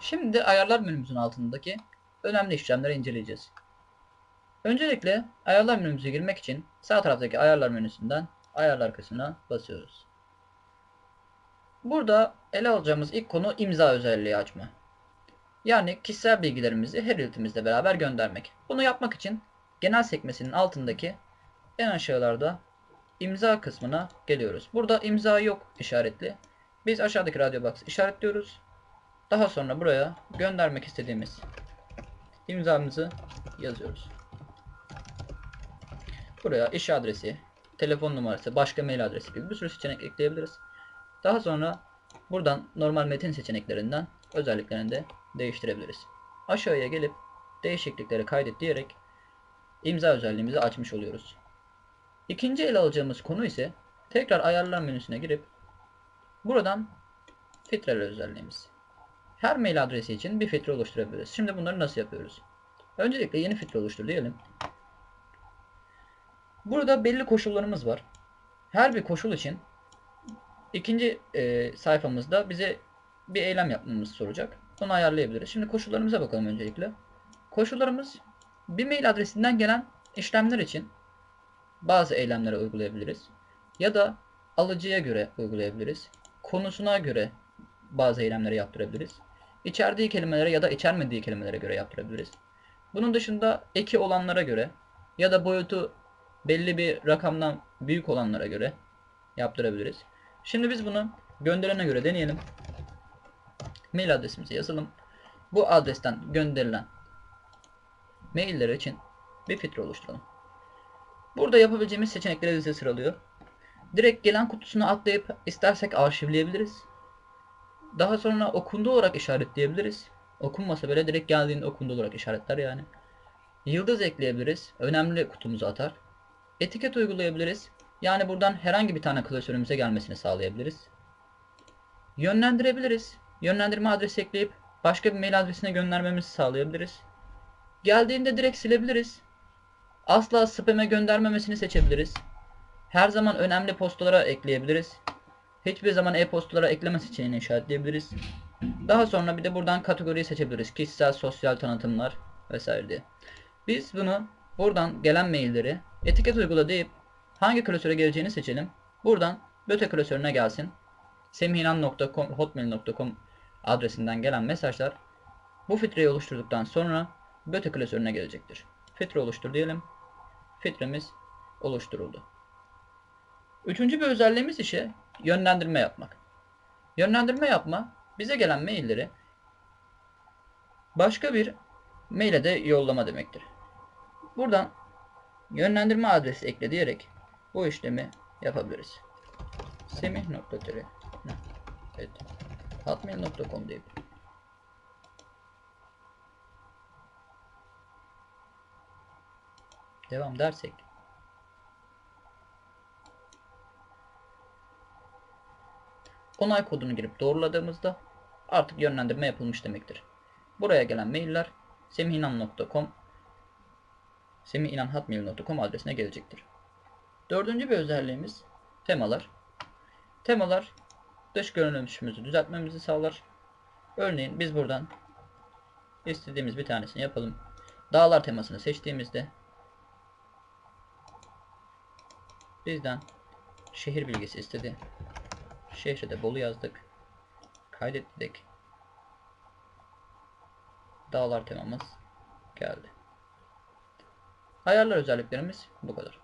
Şimdi ayarlar menümüzün altındaki önemli işlemleri inceleyeceğiz. Öncelikle ayarlar menümüze girmek için sağ taraftaki ayarlar menüsünden ayarlar kısmına basıyoruz. Burada ele alacağımız ilk konu imza özelliği açma. Yani kişisel bilgilerimizi her iletimizle beraber göndermek. Bunu yapmak için genel sekmesinin altındaki en aşağılarda imza kısmına geliyoruz. Burada imza yok işaretli. Biz aşağıdaki radyo box işaretliyoruz. Daha sonra buraya göndermek istediğimiz imzamızı yazıyoruz. Buraya iş adresi, telefon numarası, başka mail adresi gibi bir sürü seçenek ekleyebiliriz. Daha sonra buradan normal metin seçeneklerinden özelliklerini de değiştirebiliriz. Aşağıya gelip değişiklikleri kaydet diyerek imza özelliğimizi açmış oluyoruz. İkinci ele alacağımız konu ise tekrar ayarlar menüsüne girip buradan filtreler özelliğimiz. Her mail adresi için bir filtre oluşturabiliriz. Şimdi bunları nasıl yapıyoruz? Öncelikle yeni filtre oluştur diyelim. Burada belli koşullarımız var. Her bir koşul için ikinci e, sayfamızda bize bir eylem yapmamızı soracak. Onu ayarlayabiliriz. Şimdi koşullarımıza bakalım öncelikle. Koşullarımız bir mail adresinden gelen işlemler için bazı eylemleri uygulayabiliriz. Ya da alıcıya göre uygulayabiliriz. Konusuna göre bazı eylemleri yaptırabiliriz. İçerdiği kelimelere ya da içermediği kelimelere göre yaptırabiliriz. Bunun dışında eki olanlara göre ya da boyutu belli bir rakamdan büyük olanlara göre yaptırabiliriz. Şimdi biz bunu gönderene göre deneyelim. Mail adresimizi yazalım. Bu adresten gönderilen mailler için bir filtre oluşturalım. Burada yapabileceğimiz seçenekleri bize sıralıyor. Direkt gelen kutusuna atlayıp istersek arşivleyebiliriz. Daha sonra okundu olarak işaretleyebiliriz. Okunmasa bile direkt geldiğinde okundu olarak işaretler yani. Yıldız ekleyebiliriz. Önemli kutumuza atar. Etiket uygulayabiliriz. Yani buradan herhangi bir tane klasörümüze gelmesini sağlayabiliriz. Yönlendirebiliriz. Yönlendirme adresi ekleyip başka bir mail adresine göndermemizi sağlayabiliriz. Geldiğinde direkt silebiliriz. Asla spam'e göndermemesini seçebiliriz. Her zaman önemli postalara ekleyebiliriz. Hiçbir zaman e-postalara ekleme seçeneğini işaretleyebiliriz. Daha sonra bir de buradan kategoriyi seçebiliriz. Kişisel, sosyal tanıtımlar vesaire diye. Biz bunu buradan gelen mailleri etiket uygula deyip hangi klasöre geleceğini seçelim. Buradan böte klasörüne gelsin. semhinan.com hotmail.com adresinden gelen mesajlar bu filtreyi oluşturduktan sonra böte klasörüne gelecektir. Filtre oluştur diyelim. Filtremiz oluşturuldu. Üçüncü bir özelliğimiz ise yönlendirme yapmak. Yönlendirme yapma bize gelen mailleri başka bir maile de yollama demektir. Buradan yönlendirme adresi ekle diyerek bu işlemi yapabiliriz. semih.tr evet. hotmail.com deyip devam dersek onay kodunu girip doğruladığımızda artık yönlendirme yapılmış demektir. Buraya gelen mailler semihinan.com semihinanhotmail.com adresine gelecektir. Dördüncü bir özelliğimiz temalar. Temalar dış görünüşümüzü düzeltmemizi sağlar. Örneğin biz buradan istediğimiz bir tanesini yapalım. Dağlar temasını seçtiğimizde bizden şehir bilgisi istedi. Şehre de Bolu yazdık. Kaydet dedik. Dağlar temamız geldi. Ayarlar özelliklerimiz bu kadar.